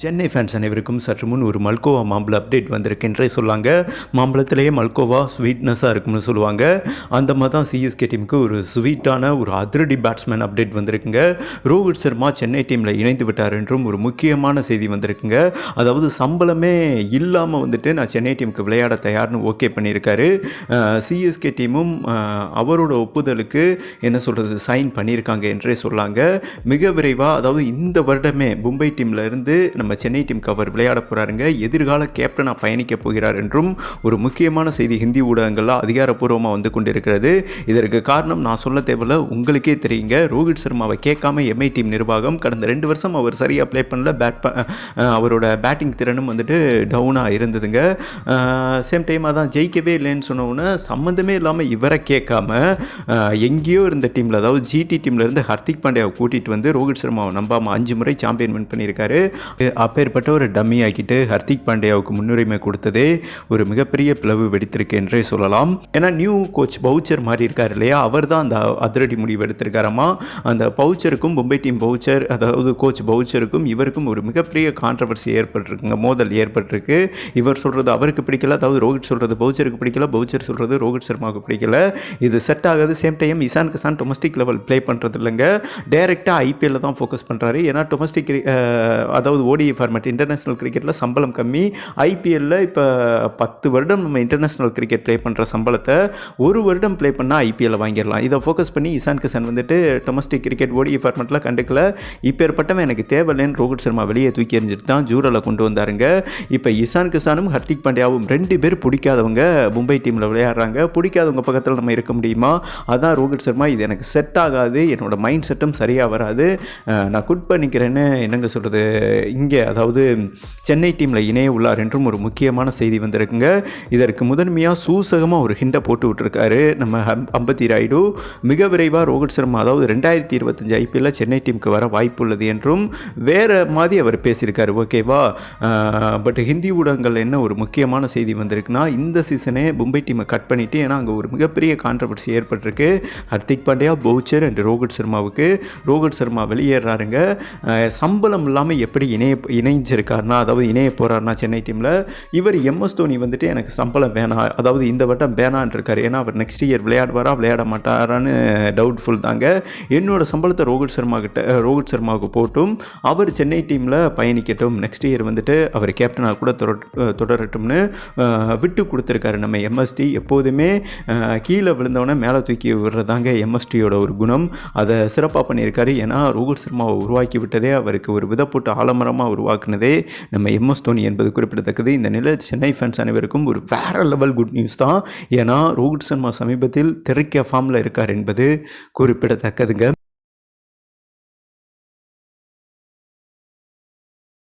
Chennai fans அனைவருக்கும் சற்று முன் ஒரு மல்கோவா மாம்பழ அப்டேட் வந்திருக்கின்றே சொல்லாங்க. மாம்பழத்திலேயே மல்கோவா ஸ்வீட்னஸாக இருக்கும்னு சொல்லுவாங்க. அந்த மாதிரி தான் சிஎஸ்கே டீமுக்கு ஒரு ஸ்வீட்டான ஒரு அதிரடி பேட்ஸ்மேன் அப்டேட் வந்திருக்குங்க. ரோஹித் சர்மா சென்னை டீமில் இணைந்து விட்டார் என்றும் ஒரு முக்கியமான செய்தி வந்திருக்குங்க. அதாவது சம்பளமே இல்லாமல் வந்துட்டு நான் சென்னை டீமுக்கு விளையாட தயார்னு ஓகே பண்ணியிருக்காரு. சிஎஸ்கே டீமும் அவரோட ஒப்புதலுக்கு என்ன சொல்கிறது சைன் பண்ணியிருக்காங்க என்றே சொல்லாங்க. மிக விரைவாக அதாவது இந்த வருடமே மும்பை டீமில் இருந்து நம்ம நம்ம சென்னை டீமுக்கு அவர் விளையாட போகிறாருங்க எதிர்கால கேப்டனாக பயணிக்க போகிறார் என்றும் ஒரு முக்கியமான செய்தி ஹிந்தி ஊடகங்களில் அதிகாரப்பூர்வமாக வந்து கொண்டிருக்கிறது. இதற்கு காரணம் நான் சொல்ல தேவையில்ல உங்களுக்கே தெரியுங்க. ரோஹித் சர்மாவை கேட்காம எம்ஐ டீம் நிர்வாகம் கடந்த ரெண்டு வருஷம் அவர் சரியாக ப்ளே பண்ணல. பேட் அவரோட பேட்டிங் திறனும் வந்துட்டு டவுனாக இருந்ததுங்க. சேம் டைமாக தான் ஜெயிக்கவே இல்லைன்னு சொன்னோன்னே சம்மந்தமே இல்லாமல் இவரை கேட்காம எங்கேயோ இருந்த டீமில் அதாவது ஜிடி டீம்லேருந்து ஹர்திக் பாண்டியாவை கூட்டிகிட்டு வந்து ரோஹித் சர்மாவை நம்பாமல் அஞ்சு முறை சாம்பியன் வின் பண்ணியிருக்காரு. அப்பேற்பட்ட ஒரு டம்மி ஆக்கிட்டு ஹர்திக் பாண்டியாவுக்கு முன்னுரிமை கொடுத்ததே ஒரு மிகப்பெரிய பிளவு வெடித்திருக்கு என்றே சொல்லலாம். ஏன்னா நியூ கோச் பவுச்சர் மாறி இருக்கார் இல்லையா? அவர் தான் அந்த அதிரடி முடிவு எடுத்திருக்காராமா? அந்த பவுச்சருக்கும் மும்பை டீம் பவுச்சர் அதாவது கோச் பவுச்சருக்கும் இவருக்கும் ஒரு மிகப்பெரிய கான்ட்ரவர்சி ஏற்பட்டிருக்குங்க மோதல் ஏற்பட்டிருக்கு. இவர் சொல்கிறது அவருக்கு பிடிக்கல அதாவது ரோஹித் சொல்கிறது பவுச்சருக்கு பிடிக்கல பவுச்சர் சொல்கிறது ரோஹித் சர்மாவுக்கு பிடிக்கல. இது செட் ஆகாது same time Ishan Kishan domestic level play பண்ணுறது இல்லைங்க. டேரெக்டாக ஐபிஎல்ல தான் ஃபோக்கஸ் பண்ணுறாரு ஏன்னா டொமஸ்டிக் அதாவது ஓடி ஓடிஐ ஃபார்மேட் இன்டர்நேஷ்னல் கிரிக்கெட்டில் சம்பளம் கம்மி. ஐபிஎல்ல இப்போ பத்து வருடம் நம்ம இன்டர்நேஷ்னல் கிரிக்கெட் ப்ளே பண்ணுற சம்பளத்தை ஒரு வருடம் ப்ளே பண்ணால் ஐபிஎல்ல வாங்கிடலாம். இதை ஃபோக்கஸ் பண்ணி இசான் கிஷன் வந்துட்டு டொமஸ்டிக் கிரிக்கெட் ஓடிஐ ஃபார்மெட்டில் கண்டுக்கல. இப்பேற்பட்டவன் எனக்கு தேவையில்லைன்னு ரோஹித் சர்மா வெளியே தூக்கி எறிஞ்சிட்டு தான் ஜூரலை கொண்டு வந்தாருங்க. இப்போ இசான் கிஷானும் ஹர்திக் பாண்டியாவும் ரெண்டு பேர் பிடிக்காதவங்க மும்பை டீமில் விளையாடுறாங்க. பிடிக்காதவங்க பக்கத்தில் நம்ம இருக்க முடியுமா? அதான் ரோஹித் சர்மா இது எனக்கு செட் ஆகாது. என்னோட மைண்ட் செட்டும் சரியாக வராது. நான் குட் பண்ணிக்கிறேன்னு என்னங்க சொல்கிறது இங்கே இங்கே அதாவது சென்னை டீமில் இணைய உள்ளார் என்றும் ஒரு முக்கியமான செய்தி வந்திருக்குங்க. இதற்கு முதன்மையாக சூசகமாக ஒரு ஹிண்டை போட்டு விட்டுருக்காரு. நம்ம அம்பத்தி ராயுடு. மிக விரைவாக ரோஹித் சர்மா அதாவது ரெண்டாயிரத்தி இருபத்தஞ்சு ஐபிஎல்ல சென்னை டீமுக்கு வர வாய்ப்பு உள்ளது என்றும் வேறு மாதிரி அவர் பேசியிருக்காரு. ஓகேவா பட் ஹிந்தி ஊடகங்கள் என்ன ஒரு முக்கியமான செய்தி வந்திருக்குன்னா இந்த சீசனே மும்பை டீமை கட் பண்ணிவிட்டு ஏன்னா அங்கே ஒரு மிகப்பெரிய கான்ட்ரவர்சி ஏற்பட்டிருக்கு. ஹர்திக் பாண்டியா பவுச்சர் அண்ட் ரோஹித் சர்மாவுக்கு. ரோஹித் சர்மா வெளியேறாருங்க. சம்பளம் இல்லாமல் எப்படி இணைய இணைஞ்சிருக்காருனா அதாவது இணைய போகிறாருனா சென்னை டீமில் இவர் எம்எஸ் தோனி வந்துட்டு எனக்கு சம்பளம் வேணாம் அதாவது இந்த வட்டம் வேணான்னு இருக்கார். ஏன்னா அவர் நெக்ஸ்ட் இயர் விளையாடுவாரா விளையாட மாட்டாரான்னு டவுட்ஃபுல் தாங்க. என்னோட சம்பளத்தை ரோஹித் சர்மா கிட்ட ரோஹித் சர்மாவுக்கு போட்டும் அவர் சென்னை டீமில் பயணிக்கட்டும். நெக்ஸ்ட் இயர் வந்துட்டு அவர் கேப்டனாக கூட தொடரட்டும்னு விட்டு கொடுத்துருக்காரு நம்ம எம்எஸ்டி எப்போதுமே கீழே விழுந்தவனே மேலே தூக்கி விடுறதாங்க எம்எஸ்டியோட ஒரு குணம். அதை சிறப்பாக பண்ணியிருக்காரு. ஏன்னா ரோஹித் சர்மாவை உருவாக்கி விட்டதே அவருக்கு ஒரு விதை போட்டு ஆலமரமாக உருவாக்குனதே நம்ம எம்எஸ் தோனி என்பது குறிப்பிடத்தக்கது. இந்த நிலையில் சென்னை ஃபேன்ஸ் அனைவருக்கும் ஒரு வேற லெவல் குட் நியூஸ் தான். ஏன்னா ரோஹித் சர்மா சமீபத்தில் திரைக்க ஃபார்மில் இருக்கார் என்பது குறிப்பிடத்தக்கதுங்க.